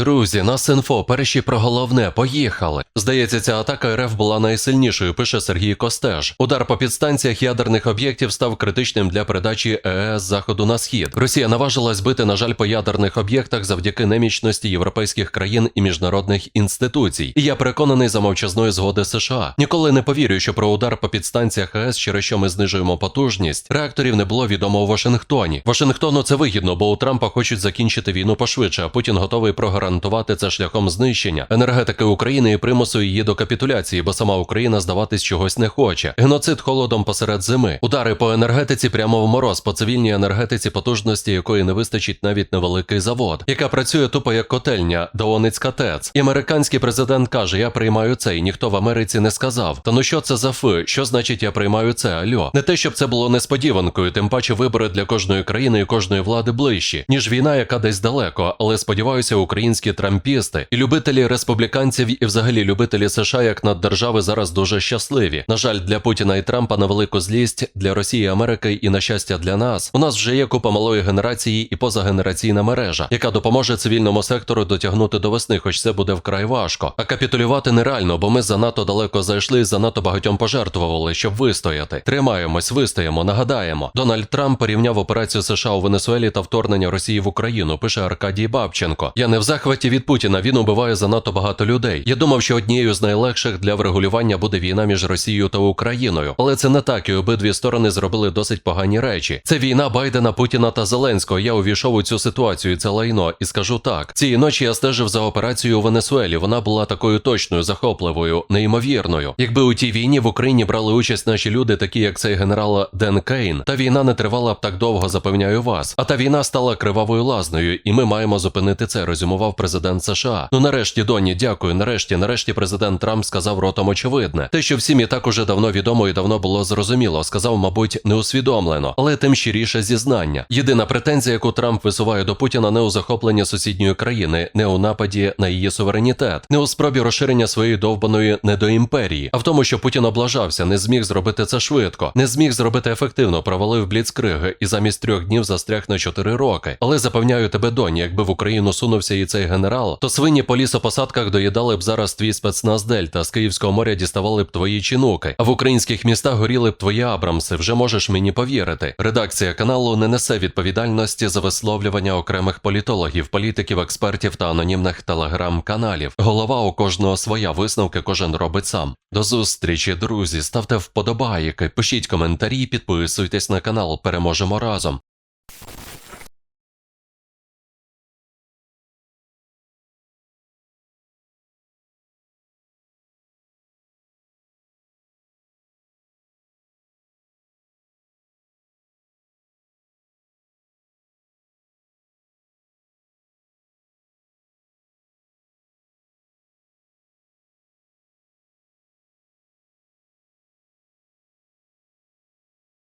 Друзі, нас інфо, перші про головне, поїхали. Здається, ця атака РФ була найсильнішою, пише Сергій Костеж. Удар по підстанціях ядерних об'єктів став критичним для передачі ЕС заходу на схід. Росія наважилась бити, на жаль, по ядерних об'єктах завдяки немічності європейських країн і міжнародних інституцій. І я переконаний за мовчазної згоди США. Ніколи не повірю, що про удар по підстанціях ЕС, через що ми знижуємо потужність, реакторів не було відомо у Вашингтоні. Вашингтону це вигідно, бо у Трампа хочуть закінчити війну пошвидше, а Путін готовий прогарантувати це шляхом знищення енергетики України і примусу її до капітуляції, бо сама Україна здаватись чогось не хоче. Геноцид холодом посеред зими, удари по енергетиці прямо в мороз, по цивільній енергетиці, потужності якої не вистачить навіть невеликий завод, яка працює тупо як котельня, Доонецька ТЕЦ. І американський президент каже: Я приймаю це, і ніхто в Америці не сказав. Та ну що це за фи? Що значить я приймаю це? Альо? Не те, щоб це було несподіванкою, тим паче вибори для кожної країни і кожної влади ближчі, ніж війна, яка десь далеко. Але сподіваюся, українські трампісти і любителі республіканців, і взагалі любителі США як наддержави зараз дуже щасливі. На жаль, для Путіна і Трампа на велику злість для Росії, Америки і на щастя для нас. У нас вже є купа малої генерації і позагенераційна мережа, яка допоможе цивільному сектору дотягнути до весни, хоч це буде вкрай важко. А капітулювати нереально, бо ми занадто далеко зайшли занадто багатьом пожертвували, щоб вистояти. Тримаємось, вистоїмо, нагадаємо. Дональд Трамп порівняв операцію США у Венесуелі та вторгнення Росії в Україну. Пише Аркадій Бабченко. Я не в захваті від Путіна. Він убиває занадто багато людей. Я думав, що однією з найлегших для врегулювання буде війна між Росією та Україною, але це не так, і обидві сторони зробили досить погані речі. Це війна Байдена, Путіна та Зеленського. Я увійшов у цю ситуацію. і Це лайно, і скажу так. Цієї ночі я стежив за операцією у Венесуелі. Вона була такою точною, захопливою, неймовірною. Якби у тій війні в Україні брали участь наші люди, такі як цей генерал Ден Кейн, та війна не тривала б так довго, запевняю вас. А та війна стала кривавою лазною, і ми маємо зупинити це. Резюмував президент США. Ну нарешті, Доні, дякую. Нарешті, нарешті, президент Трамп сказав ротом очевидне. Те, що всім і так уже давно відомо і давно було зрозуміло, сказав, мабуть, неусвідомлено, але тим щиріше зізнання. Єдина претензія, яку Трамп висуває до Путіна, не у захопленні сусідньої країни, не у нападі на її суверенітет, не у спробі розширення своєї довбаної недоімперії, а в тому, що Путін облажався, не зміг зробити це швидко, не зміг зробити ефективно, провалив бліцкриги і замість трьох днів застряг на чотири роки. Але запевняю тебе, доні, якби в Україну сунувся і цей генерал, то свині по лісопосадках доїдали б зараз твій спецназ Дельта, з Київського моря діставали б твої чинуки, а в українських містах горіли б твої Абрамси. Вже можеш мені повірити. Редакція каналу не несе відповідальності за висловлювання окремих політологів, політиків, експертів та анонімних телеграм-каналів. Голова у кожного своя висновки кожен робить сам. До зустрічі, друзі. Ставте вподобайки, пишіть коментарі, підписуйтесь на канал. Переможемо разом.